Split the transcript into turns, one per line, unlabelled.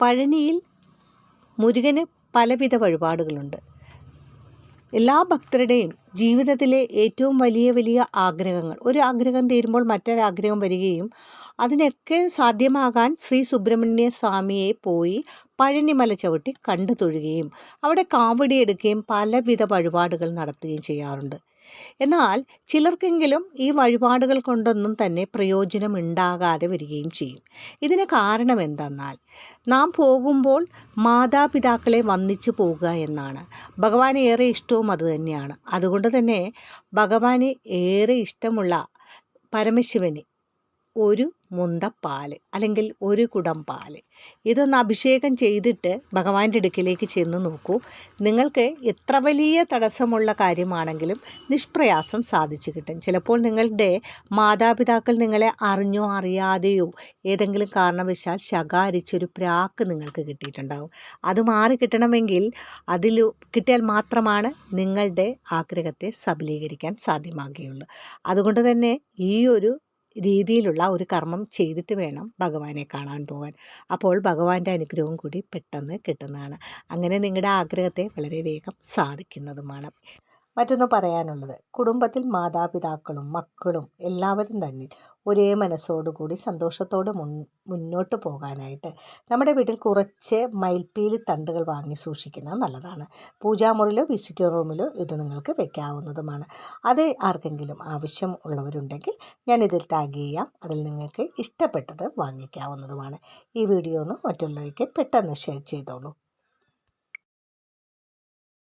പഴനിയിൽ മുരുകന് പലവിധ വഴിപാടുകളുണ്ട്. എല്ലാ ഭക്തരുടെയും ജീവിതത്തിലെ ഏറ്റവും വലിയ വലിയ ആഗ്രഹങ്ങൾ. ഒരു ആഗ്രഹം തീരുമ്പോൾ മറ്റൊരാഗ്രഹം വരികയും അതിനൊക്കെ സാധ്യമാകാൻ ശ്രീ സുബ്രഹ്മണ്യ സ്വാമിയെ പോയി പഴനിമല ചവിട്ടി കണ്ടു തൊഴുകയും അവിടെ കാവടിയെടുക്കുകയും പലവിധ വഴിപാടുകൾ നടത്തുകയും ചെയ്യാറുണ്ട്. എന്നാൽ ചിലർക്കെങ്കിലും ഈ വഴിപാടുകൾ കൊണ്ടൊന്നും തന്നെ പ്രയോജനം ഉണ്ടാകാതെ വരികയും ചെയ്യും. ഇതിന് കാരണം എന്തെന്നാൽ നാം പോകുമ്പോൾ മാതാപിതാക്കളെ വന്നിച്ചു പോകുക എന്നാണ്. ഭഗവാന് ഏറെ ഇഷ്ടവും അതുതന്നെയാണ് അതുകൊണ്ട് തന്നെ ഭഗവാന് ഏറെ ഇഷ്ടമുള്ള പരമശിവന് ഒരു മുന്ത പാൽ അല്ലെങ്കിൽ ഒരു കുടം പാൽ ഇതൊന്ന് അഭിഷേകം ചെയ്തിട്ട് ഭഗവാന്റെ അടുക്കിലേക്ക് ചെന്ന് നോക്കൂ. നിങ്ങൾക്ക് എത്ര വലിയ തടസ്സമുള്ള കാര്യമാണെങ്കിലും നിഷ്പ്രയാസം സാധിച്ചു കിട്ടും. ചിലപ്പോൾ നിങ്ങളുടെ മാതാപിതാക്കൾ നിങ്ങളെ അറിഞ്ഞോ അറിയാതെയോ ഏതെങ്കിലും കാരണവശാൽ ശകാരിച്ചൊരു പ്രാക്ക് നിങ്ങൾക്ക് കിട്ടിയിട്ടുണ്ടാവും. അത് മാറി കിട്ടണമെങ്കിൽ അതിൽ കിട്ടിയാൽ മാത്രമാണ് നിങ്ങളുടെ ആഗ്രഹത്തെ സബലീകരിക്കാൻ സാധ്യമാകുകയുള്ളൂ. അതുകൊണ്ട് തന്നെ ഈ ഒരു രീതിയിലുള്ള ഒരു കർമ്മം ചെയ്തിട്ട് വേണം ഭഗവാനെ കാണാൻ പോകാൻ അപ്പോൾ ഭഗവാന്റെ അനുഗ്രഹം കൂടി പെട്ടെന്ന് കിട്ടുന്നതാണ്. അങ്ങനെ നിങ്ങളുടെ ആഗ്രഹത്തെ വളരെ വേഗം സാധിക്കുന്നതുമാണ്. മറ്റൊന്ന് പറയാനുള്ളത്. കുടുംബത്തിൽ മാതാപിതാക്കളും മക്കളും എല്ലാവരും തന്നെ ഒരേ മനസ്സോടുകൂടി സന്തോഷത്തോടെ മുൻ മുന്നോട്ട് പോകാനായിട്ട് നമ്മുടെ വീട്ടിൽ കുറച്ച് മയിൽപ്പീലി തണ്ടുകൾ വാങ്ങി സൂക്ഷിക്കുന്നത് നല്ലതാണ്. പൂജാമുറിയിലോ വിസിറ്റർ റൂമിലോ ഇത് നിങ്ങൾക്ക് വെക്കാവുന്നതുമാണ്. അത് ആർക്കെങ്കിലും ആവശ്യം ഉള്ളവരുണ്ടെങ്കിൽ ഞാൻ ഇതിൽ ടാഗ് ചെയ്യാം. അതിൽ നിങ്ങൾക്ക് ഇഷ്ടപ്പെട്ടത് വാങ്ങിക്കാവുന്നതുമാണ്. ഈ വീഡിയോ ഒന്ന് മറ്റുള്ളവർക്ക് പെട്ടെന്ന് ഷെയർ ചെയ്തോളൂ.